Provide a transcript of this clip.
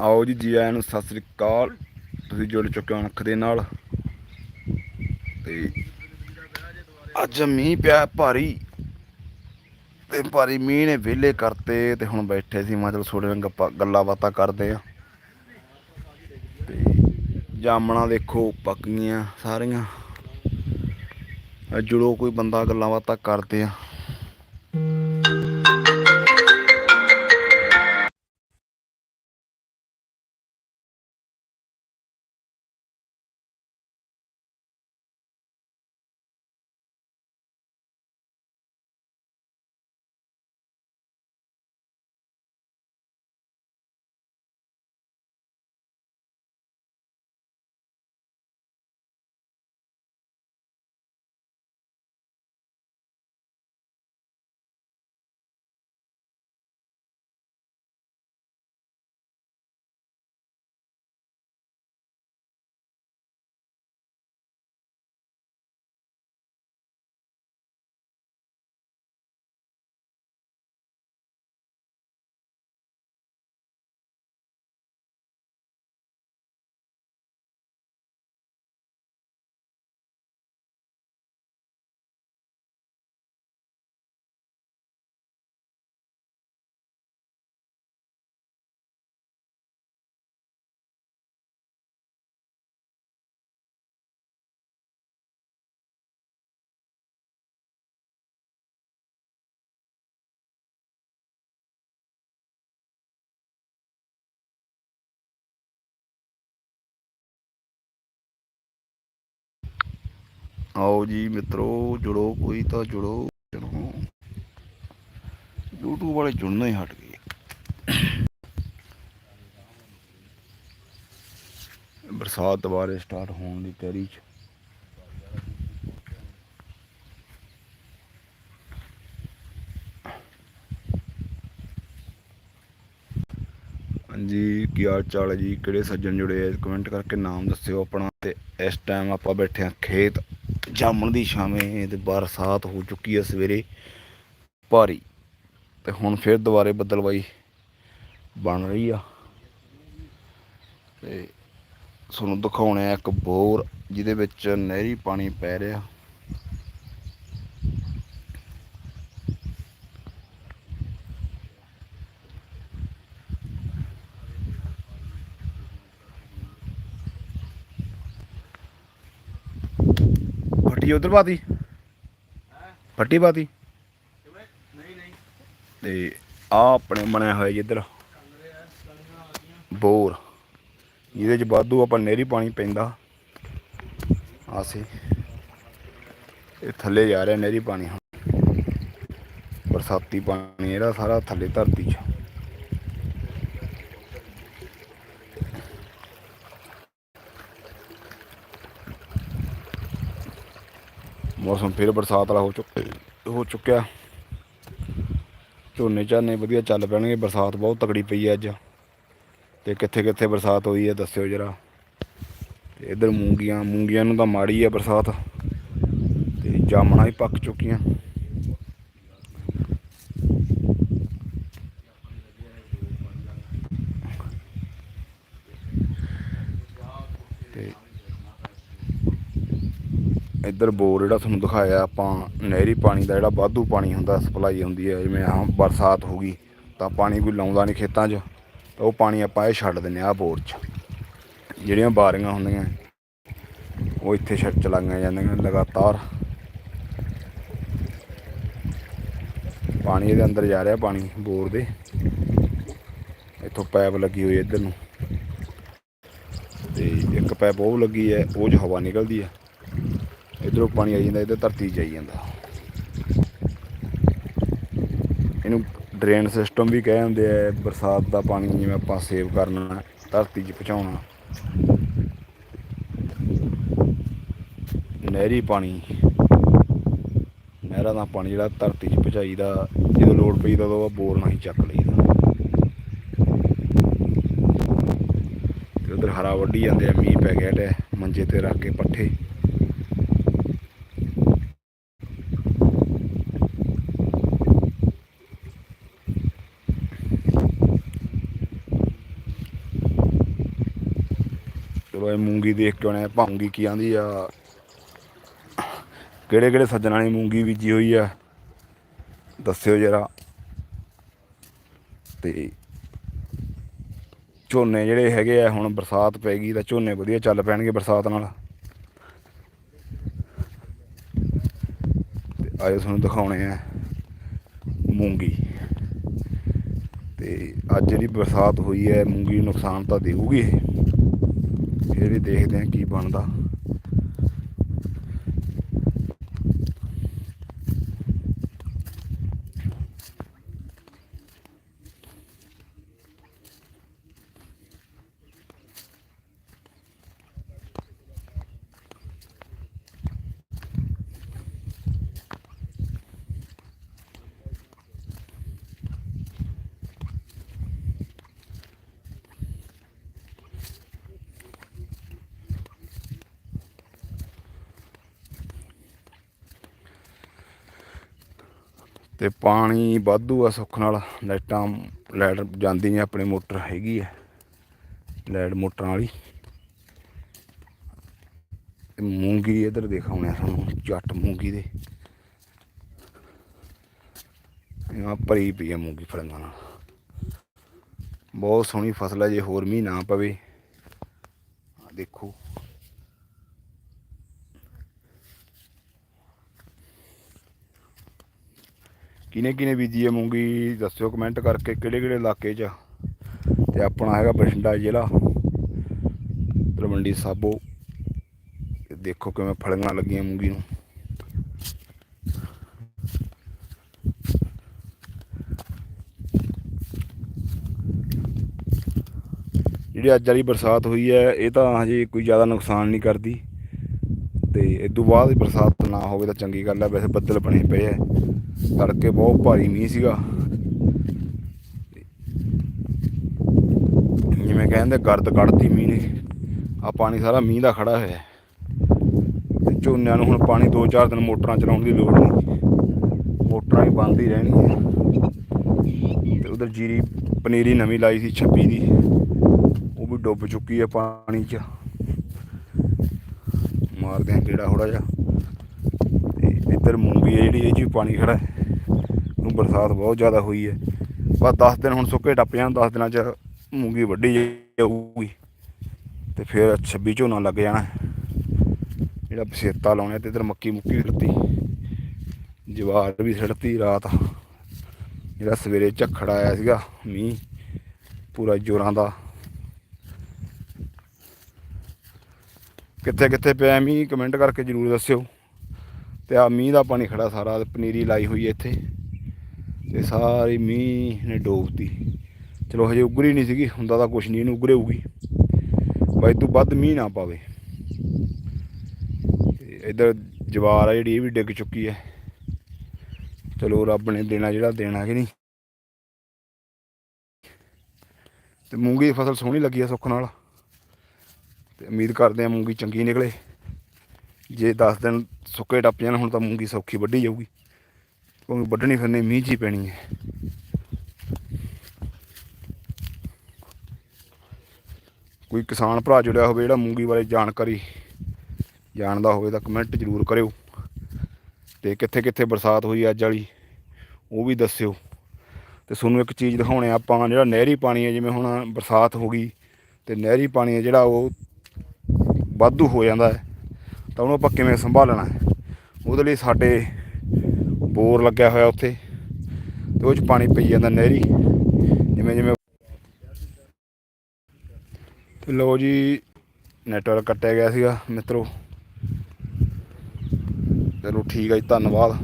ਆਓ ਜੀ ਜੀ ਆਇਆਂ ਨੂੰ ਸਤਿ ਸ੍ਰੀ ਅਕਾਲ। ਤੁਸੀਂ ਜੁੜ ਚੁੱਕੇ ਹੋ ਅੱਖ ਦੇ ਨਾਲ। ਤੇ ਅੱਜ ਮੀਂਹ ਪਿਆ ਭਾਰੀ। ਤੇ ਭਾਰੀ ਮੀਂਹ ਨੇ ਵਿਹਲੇ ਕਰਤੇ ਤੇ ਹੁਣ ਬੈਠੇ ਸੀ ਮੈਂ ਚਲ ਥੋੜੇ ਨਾਲ ਗੱਪਾਂ ਗੱਲਾਂ ਬਾਤਾਂ ਕਰਦੇ ਆ। ਤੇ ਜਾਮਣਾ ਦੇਖੋ ਪੱਕ ਗਈਆਂ ਸਾਰੀਆਂ। ਜੁੜੋ ਕੋਈ ਬੰਦਾ ਗੱਲਾਂ ਬਾਤਾਂ ਕਰਦੇ ਆ। ਆਓ ਜੀ ਮਿੱਤਰੋ, ਜੁੜੋ ਕੋਈ ਤਾਂ ਜੁੜੋ। ਜੁੜੋ YouTube ਵਾਲੇ ਜੁੜਨਾ ਹੀ ਹਟ ਗਏ। ਬਰਸਾਤ ਦੁਬਾਰੇ ਸਟਾਰਟ ਹੋਣ ਦੀ ਤਿਆਰੀ ਚ। ਹਾਂਜੀ, ਕੀ ਹਾਲ ਚਾਲ ਹੈ ਜੀ? ਕਿਹੜੇ ਸੱਜਣ ਜੁੜੇ ਆ? ਕਮੈਂਟ ਕਰਕੇ ਨਾਮ ਦੱਸਿਓ ਆਪਣਾ ਤੇ ਇਸ ਟਾਈਮ ਆਪਾਂ ਬੈਠੇ ਆ ਖੇਤ ਜਾਮਣ ਦੀ ਛਾਵੇਂ ਤੇ ਬਰਸਾਤ ਹੋ ਚੁੱਕੀ ਹੈ ਸਵੇਰੇ ਭਾਰੀ ਤੇ ਹੁਣ ਫਿਰ ਦੁਬਾਰੇ ਬੱਦਲਵਾਈ ਬਣ ਰਹੀ ਆ। ਤੇ ਤੁਹਾਨੂੰ ਦਿਖਾਉਣੇ ਆ ਇੱਕ ਬੋਰ ਜਿਹਦੇ ਵਿੱਚ ਨਹਿਰੀ ਪਾਣੀ ਪੈ ਰਿਹਾ। ਫੱਟੀ ਉਧਰ ਪਾਤੀ? ਫੱਟੀ ਪਾਤੀ? ਤੇ ਆ ਆਪਣੇ ਬਣਿਆ ਹੋਇਆ ਜੀ ਇੱਧਰ। ਬੋਰ। ਇਹਦੇ ਚ ਵਾਧੂ ਆਪਾਂ ਨਹਿਰੀ ਪਾਣੀ ਪੈਂਦਾ। ਆਸੇ ਇਹ ਥੱਲੇ ਜਾ ਰਿਹਾ ਨਹਿਰੀ ਪਾਣੀ ਬਰਸਾਤੀ ਪਾਣੀ, ਇਹਦਾ ਸਾਰਾ ਥੱਲੇ ਧਰਤੀ 'ਚ। ਮੌਸਮ ਫਿਰ ਬਰਸਾਤ ਵਾਲਾ ਹੋ ਚੁੱਕਿਆ ਹੋ ਚੁੱਕਿਆ। ਝੋਨੇ ਝਾਨੇ ਵਧੀਆ ਚੱਲ ਪੈਣਗੇ, ਬਰਸਾਤ ਬਹੁਤ ਤਕੜੀ ਪਈ ਹੈ ਅੱਜ। ਤੇ ਕਿੱਥੇ ਕਿੱਥੇ ਬਰਸਾਤ ਹੋਈ ਹੈ ਦੱਸਿਓ ਜਰਾ। ਤੇ ਇਧਰ ਮੂੰਗੀਆਂ ਮੂੰਗੀਆਂ ਨੂੰ ਤਾਂ ਮਾੜੀ ਹੈ ਬਰਸਾਤ। ਤੇ ਜਾਮਣਾ ਵੀ ਪੱਕ ਚੁੱਕੀਆਂ ਤੇ ਇੱਧਰ ਬੋਰ ਜਿਹੜਾ ਤੁਹਾਨੂੰ ਦਿਖਾਇਆ, ਆਪਾਂ ਨਹਿਰੀ ਪਾਣੀ ਦਾ ਜਿਹੜਾ ਵਾਧੂ ਪਾਣੀ ਹੁੰਦਾ, ਸਪਲਾਈ ਹੁੰਦੀ ਹੈ, ਜਿਵੇਂ ਆ ਬਰਸਾਤ ਹੋ ਗਈ, ਤਾਂ ਪਾਣੀ ਕੋਈ ਲਾਉਂਦਾ ਨਹੀਂ ਖੇਤਾਂ 'ਚ, ਤਾਂ ਉਹ ਪਾਣੀ ਆਪਾਂ ਇਹ ਛੱਡ ਦਿੰਨੇ ਆ ਬੋਰ 'ਚ। ਜਿਹੜੀਆਂ ਬਾਰੀਆਂ ਹੁੰਦੀਆਂ, ਉਹ ਇੱਥੇ ਛੱਡ ਚਲਾਈਆਂ ਜਾਂਦੀਆਂ ਲਗਾਤਾਰ। ਪਾਣੀ ਇਹਦੇ ਅੰਦਰ ਜਾ ਰਿਹਾ, ਪਾਣੀ ਬੋਰ ਦੇ। ਇੱਥੋਂ ਪਾਈਪ ਲੱਗੀ ਹੋਈ ਇੱਧਰ ਨੂੰ। ਤੇ ਇੱਕ ਪਾਈਪ ਉਹ ਲੱਗੀ ਹੈ, ਉਹ 'ਚ ਹਵਾ ਨਿਕਲਦੀ ਹੈ। ਇਧਰੋਂ ਪਾਣੀ ਆਈ ਜਾਂਦਾ, ਇੱਧਰ ਧਰਤੀ 'ਚ ਆਈ ਜਾਂਦਾ। ਇਹਨੂੰ ਡਰੇਨ ਸਿਸਟਮ ਵੀ ਕਹਿ ਜਾਂਦੇ ਆ, ਬਰਸਾਤ ਦਾ ਪਾਣੀ ਜਿਵੇਂ ਆਪਾਂ ਸੇਵ ਕਰਨਾ, ਧਰਤੀ 'ਚ ਪਹੁੰਚਾਉਣਾ। ਨਹਿਰੀ ਪਾਣੀ। ਨਹਿਰਾਂ ਦਾ ਪਾਣੀ ਜਿਹੜਾ ਧਰਤੀ 'ਚ ਪਹੁੰਚਾਈਦਾ, ਜਦੋਂ ਲੋੜ ਪਈ ਤਾਂ ਉਦੋਂ ਬੋਰ ਨਾਲ ਹੀ ਚੱਕ ਲਈਦਾ। ਤੇ ਉਧਰ ਹਰਾ ਵੱਢੀ ਜਾਂਦੇ ਆ, ਮੀਂਹ ਪੈ ਗਿਆ ਤੇ ਮੰਜੇ ਤੇ ਰੱਖ ਕੇ ਪੱਠੇ। ਚਲੋ ਇਹ ਮੂੰਗੀ ਦੇਖ ਕੇ ਆਉਣੇ ਆ, ਭਾਉਂਗੀ ਕੀ ਆਂਦੀ ਆ। ਕਿਹੜੇ ਕਿਹੜੇ ਸੱਜਣਾ ਨੇ ਮੂੰਗੀ ਬੀਜੀ ਹੋਈ ਆ, ਦੱਸਿਓ ਜਰਾ। ਤੇ ਝੋਨੇ ਜਿਹੜੇ ਹੈਗੇ ਆ, ਹੁਣ ਬਰਸਾਤ ਪੈ ਗਈ ਤਾਂ ਝੋਨੇ ਵਧੀਆ ਚੱਲ ਪੈਣਗੇ ਬਰਸਾਤ ਨਾਲ। ਤੇ ਆਇਓ ਤੁਹਾਨੂੰ ਦਿਖਾਉਣੇ ਆ ਮੂੰਗੀ। ਤੇ ਅੱਜ ਜਿਹੜੀ ਬਰਸਾਤ ਹੋਈ ਹੈ, ਮੂੰਗੀ ਨੂੰ ਨੁਕਸਾਨ ਤਾਂ ਦੇਊਗੀ ਇਹ ਫਿਰ ਵੀ ਦੇਖਦੇ ਹਾਂ ਕੀ ਬਣਦਾ। ਤੇ ਪਾਣੀ ਵਾਧੂ ਆ ਸੁੱਖ ਨਾਲ, ਲਾਈਟਾਂ, ਲਾਈਟ ਜਾਂਦੀ ਨਹੀਂ ਆਪਣੇ ਮੋਟਰ ਹੈਗੀ ਆ, ਲਾਈਟ ਮੋਟਰਾਂ ਵਾਲੀ। ਮੂੰਗੀ ਇਧਰ ਦਿਖਾਉਣੇ ਆ ਸਾਨੂੰ ਜੱਟ ਮੂੰਗੀ ਦੇ। ਇਹਨਾਂ ਭਰੀ ਪਈ ਆ ਮੂੰਗੀ ਫੜੀਆਂ ਨਾਲ। ਬਹੁਤ ਸੋਹਣੀ ਫਸਲ ਹੈ ਜੇ ਹੋਰ ਮੀਂਹ ਨਾ ਪਵੇ ਦੇਖੋ। ਕਿਨੇ ਕਿਨੇ ਬੀਜੀ ਹੈ ਮੂੰਗੀ, ਦੱਸਿਓ ਕਮੈਂਟ ਕਰਕੇ ਕਿਹੜੇ ਕਿਹੜੇ ਇਲਾਕੇ 'ਚ ਤੇ ਆਪਣਾ ਹੈਗਾ ਬਠਿੰਡਾ ਜ਼ਿਲ੍ਹਾ, ਤਲਵੰਡੀ ਸਾਬੋ। ਤੇ ਦੇਖੋ ਕਿਵੇਂ ਫਲੀਆਂ ਲੱਗੀਆਂ ਮੂੰਗੀ ਨੂੰ। ਜਿਹੜੀ ਅੱਜ ਵਾਲੀ ਬਰਸਾਤ ਹੋਈ ਹੈ, ਇਹ ਤਾਂ ਹਜੇ ਕੋਈ ਜ਼ਿਆਦਾ ਨੁਕਸਾਨ ਨਹੀਂ ਕਰਦੀ। ਤੇ ਇਸ ਤੋਂ ਬਾਅਦ ਬਰਸਾਤ ਨਾ ਹੋਵੇ ਤਾਂ ਚੰਗੀ ਗੱਲ ਹੈ, ਵੈਸੇ ਬੱਦਲ ਬਣੇ ਪਏ ਐ ਤੜਕੇ ਬਹੁਤ ਭਾਰੀ ਮੀਂਹ ਸੀਗਾ। ਜਿਵੇਂ ਕਹਿੰਦੇ ਗਰਦ ਕੱਢਤੀ ਮੀਂਹ ਨੇ। ਆ ਪਾਣੀ ਸਾਰਾ ਮੀਂਹ ਦਾ ਖੜਾ ਹੋਇਆ। ਹੈ। ਤੇ ਝੋਨਿਆਂ ਨੂੰ ਹੁਣ ਪਾਣੀ 2-4 ਦਿਨ ਮੋਟਰਾਂ ਚਲਾਉਣ ਦੀ ਲੋੜ ਨਹੀਂ। ਮੋਟਰਾਂ ਹੀ ਬੰਦ ਹੀ ਰਹਿਣਗੀਆਂ। ਤੇ ਉਧਰ ਜੀਰੀ ਪਨੀਰੀ ਨਵੀਂ ਲਾਈ ਸੀ 26 ਦੀ। ਉਹ ਵੀ ਡੁੱਬ ਚੁੱਕੀ ਹੈ ਪਾਣੀ 'ਚ। ਮਾਰਦੇ ਆ ਕਿਹੜਾ ਥੋੜਾ ਜਿਹਾ। ਫਿਰ ਮੂੰਗੀ ਹੈ ਜਿਹੜੀ, ਇਹ 'ਚ ਵੀ ਪਾਣੀ ਖੜਾ ਹੈ। ਨੂੰ ਬਰਸਾਤ ਬਹੁਤ ਜ਼ਿਆਦਾ ਹੋਈ ਹੈ। ਬਸ 10 ਦਿਨ ਹੁਣ ਸੁੱਕੇ ਟੱਪ ਜਾਣ 10 ਦਿਨਾਂ 'ਚ ਮੂੰਗੀ ਵੱਢੀ ਜਾਊਗੀ। ਤੇ ਫਿਰ 26 ਝੋਨਾ ਲੱਗ ਜਾਣਾ। ਜਿਹੜਾ ਬਸੇਤਾ ਲਾਉਣਾ ਤੇ ਇੱਧਰ ਮੱਕੀ ਮੁੱਕੀ ਵੀ ਸਿੱਟਤੀ ਜਵਾਰ ਵੀ ਸਿੱਟਤੀ ਰਾਤ। ਜਿਹੜਾ ਸਵੇਰੇ ਝੱਖੜ ਆਇਆ ਸੀਗਾ, ਮੀਂਹ ਪੂਰਾ ਜੋਰਾਂ ਦਾ। ਕਿੱਥੇ ਕਿੱਥੇ ਪਿਆ ਮੀਂਹ ਕਮੈਂਟ ਕਰਕੇ ਜਰੂਰ ਦੱਸਿਓ। ਤੇ ਆ ਮੀਂਹ ਦਾ ਪਾਣੀ ਖੜਾ ਸਾਰਾ ਪਨੀਰੀ ਲਾਈ ਹੋਈ ਹੈ ਇੱਥੇ ਤੇ ਸਾਰੀ ਮੀਂਹ ਨੇ ਡੋਬਤੀ। ਚਲੋ ਹਜੇ ਉਗਰੀ ਨਹੀਂ ਸੀਗੀ, ਹੁੰਦਾ ਤਾਂ ਕੁਛ ਨਹੀਂ, ਇਹਨੂੰ ਉਗਰੇ ਹੋਊਗੀ ਬਾਈ ਤੋਂ ਵੱਧ ਮੀਂਹ ਨਾ ਪਾਵੇ। ਤੇ ਇਧਰ ਜਵਾਰ ਆ ਜਿਹੜੀ, ਇਹ ਵੀ ਡਿੱਗ ਚੁੱਕੀ ਹੈ। ਚਲੋ ਰੱਬ ਨੇ ਦੇਣਾ ਜਿਹੜਾ ਦੇਣਾ ਕਿ ਨਹੀਂ। ਤੇ ਮੂੰਗੀ ਦੀ ਫਸਲ ਸੋਹਣੀ ਲੱਗੀ ਆ ਸੁੱਖ ਨਾਲ। ਤੇ ਉਮੀਦ ਕਰਦੇ ਆ ਮੂੰਗੀ ਚੰਗੀ ਨਿਕਲੇ। ਜੇ 10 ਦਿਨ ਸੁੱਕੇ ਟੱਪ ਜਾਣ ਹੁਣ ਤਾਂ ਮੂੰਗੀ ਸੌਖੀ ਵੱਢੀ ਜਾਊਗੀ। ਕਿਉਂਕਿ ਵੱਢਣੀ ਫਿਰ ਨੇ ਮੀਂਹ 'ਚ ਹੀ ਪੈਣੀ ਹੈ। ਕੋਈ ਕਿਸਾਨ ਭਰਾ ਜੁੜਿਆ ਹੋਵੇ, ਜਿਹੜਾ ਮੂੰਗੀ ਬਾਰੇ ਜਾਣਕਾਰੀ ਜਾਣਦਾ ਹੋਵੇ, ਤਾਂ ਕਮੈਂਟ ਜ਼ਰੂਰ ਕਰਿਓ। ਤੇ ਕਿੱਥੇ ਕਿੱਥੇ ਬਰਸਾਤ ਹੋਈ ਅੱਜ ਵਾਲੀ, ਉਹ ਵੀ ਦੱਸਿਓ। ਤੇ ਤੁਹਾਨੂੰ ਇੱਕ ਚੀਜ਼ ਦਿਖਾਉਣੇ ਆਪਾਂ, ਜਿਹੜਾ ਨਹਿਰੀ ਪਾਣੀ ਹੈ, ਜਿਵੇਂ ਹੁਣ ਬਰਸਾਤ ਹੋ ਗਈ, ਤੇ ਨਹਿਰੀ ਪਾਣੀ ਹੈ ਜਿਹੜਾ ਉਹ ਵਾਧੂ ਹੋ ਜਾਂਦਾ ਹੈ। ਤਾਂ ਉਹਨੂੰ ਆਪਾਂ ਕਿਵੇਂ ਸੰਭਾਲਣਾ ਹੈ? ਉਹਦੇ ਲਈ ਸਾਡੇ ਬੋਰ ਲੱਗਿਆ ਹੋਇਆ ਉੱਥੇ ਤੇ ਉਹ ਚ ਪਾਣੀ ਪਈ ਜਾਂਦਾ ਨਹਿਰੀ, ਜਿਵੇਂ ਜਿਵੇਂ ਤੇ ਲੋ ਜੀ ਨੈਟਵਰਕ ਕੱਟਿਆ ਗਿਆ ਸੀਗਾ ਮਿੱਤਰੋ। ਚਲੋ ਠੀਕ ਹੈ ਜੀ, ਧੰਨਵਾਦ।